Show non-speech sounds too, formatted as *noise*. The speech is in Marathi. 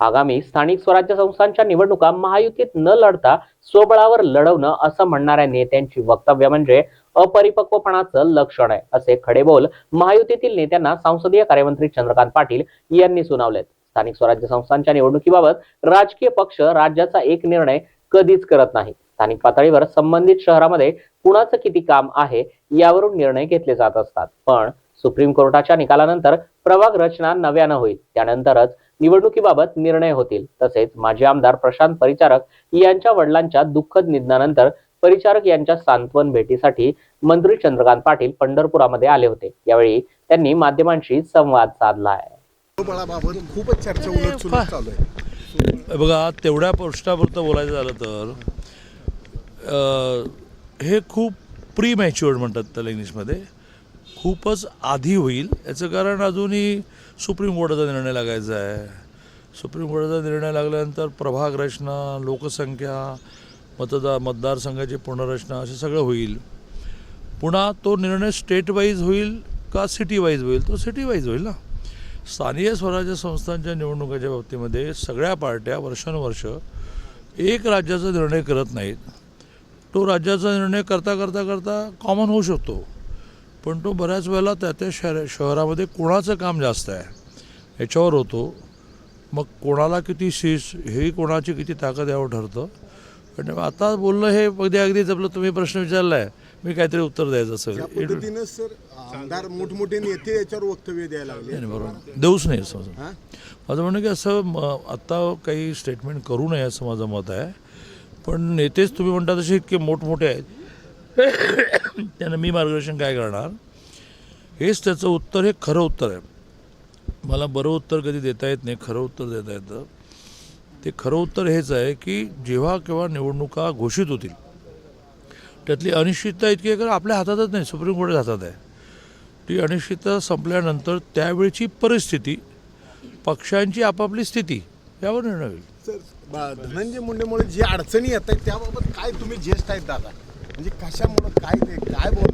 आगामी स्थानिक स्वराज्य संस्थांच्या निवडणुका महायुतीत न लढता स्वबळावर लढवणं असं म्हणणाऱ्या नेत्यांची वक्तव्य म्हणजे अपरिपक्वपणाचं लक्षण आहे असे खडेबोल महायुतीतील नेत्यांना संसदीय कार्यमंत्री चंद्रकांत पाटील यांनी सुनावलेत. स्थानिक स्वराज्य संस्थांच्या निवडणुकीबाबत राजकीय पक्ष राज्याचा एक निर्णय कधीच करत नाही. स्थानिक पातळीवर संबंधित शहरामध्ये कुणाचं किती काम आहे यावरून निर्णय घेतले जात असतात. पण सुप्रीम कोर्टाच्या निकालानंतर प्रभाग रचना नव्यानं होईल. त्यानंतरच निवडणुकीबाबत निर्णय होतील. तसेच माजी आमदार प्रशांत परिचारक यांच्या वडिलांच्या दुःखद निधनानंतर परिचारक यांच्या सांत्वन भेटीसाठी मंत्री चंद्रकांत पाटील पंढरपुरामध्ये आले होते. यावेळी त्यांनी माध्यमांशी संवाद साधला आहे बळाबाबत खूपच चर्चा चालू आहे. बघा तेवढ्या प्रश्नापुरतं बोलायचं झालं तर हे खूप प्री मॅच्युअर्ड म्हणतात त्याला इंग्लिशमध्ये खूपच आधी होईल. याचं कारण अजूनही सुप्रीम कोर्टाचा निर्णय लागायचा आहे. सुप्रीम कोर्टाचा निर्णय लागल्यानंतर प्रभाग रचना लोकसंख्या मतदार मतदारसंघाची पुनर्रचना असे सगळं होईल. पुन्हा तो निर्णय स्टेट वाईज होईल का सिटी वाईज होईल? तो सिटी वाईज होईल ना. स्थानीय स्वराज्य संस्थांच्या निवडणुकाच्या बाबतीमध्ये सगळ्या पार्ट्या वर्षानुवर्ष एक राज्याचा निर्णय करत नाहीत. तो राज्याचा निर्णय करता करता करता कॉमन होऊ शकतो. पण तो बऱ्याच वेळेला त्या त्या शहर शहरामध्ये कोणाचं काम जास्त आहे याच्यावर होतो. मग कोणाला किती शीस हे कोणाची किती ताकद यावर ठरतं. पण आता बोलणं हे अगदी अगदीच आपलं तुम्ही प्रश्न विचारला आहे मी काहीतरी उत्तर द्यायचं असेल सर आमदार मोठमोठे नेते याच्यावर वक्तव्य द्यायला लागले. बरोबर. देऊच नाही हा? माझं म्हणणं की असं म- आत्ता काही स्टेटमेंट करू नये असं माझं मत आहे. पण नेतेच तुम्ही म्हणता तसे इतके मोठमोठे आहेत. *coughs* त्यांना मी मार्गदर्शन काय करणार? हेच त्याचं उत्तर हे खरं उत्तर आहे. मला बरं उत्तर कधी देता येत नाही खरं उत्तर देता येतं. ते खरं उत्तर हेच आहे की जेव्हा केव्हा निवडणुका घोषित होतील त्यातली अनिश्चितता इतकी आहे कारण आपल्या हातातच नाही सुप्रीम कोर्टाच्या हातात आहे. ती अनिश्चितता संपल्यानंतर त्यावेळची परिस्थिती पक्षांची आपापली स्थिती यावर निर्णय होईल. धनंजय मुंडेमुळे जी अडचणी येत आहेत त्याबाबत काय तुम्ही ज्येष्ठ आहेत दादा? म्हणजे कशामुळं काय ते काय बोल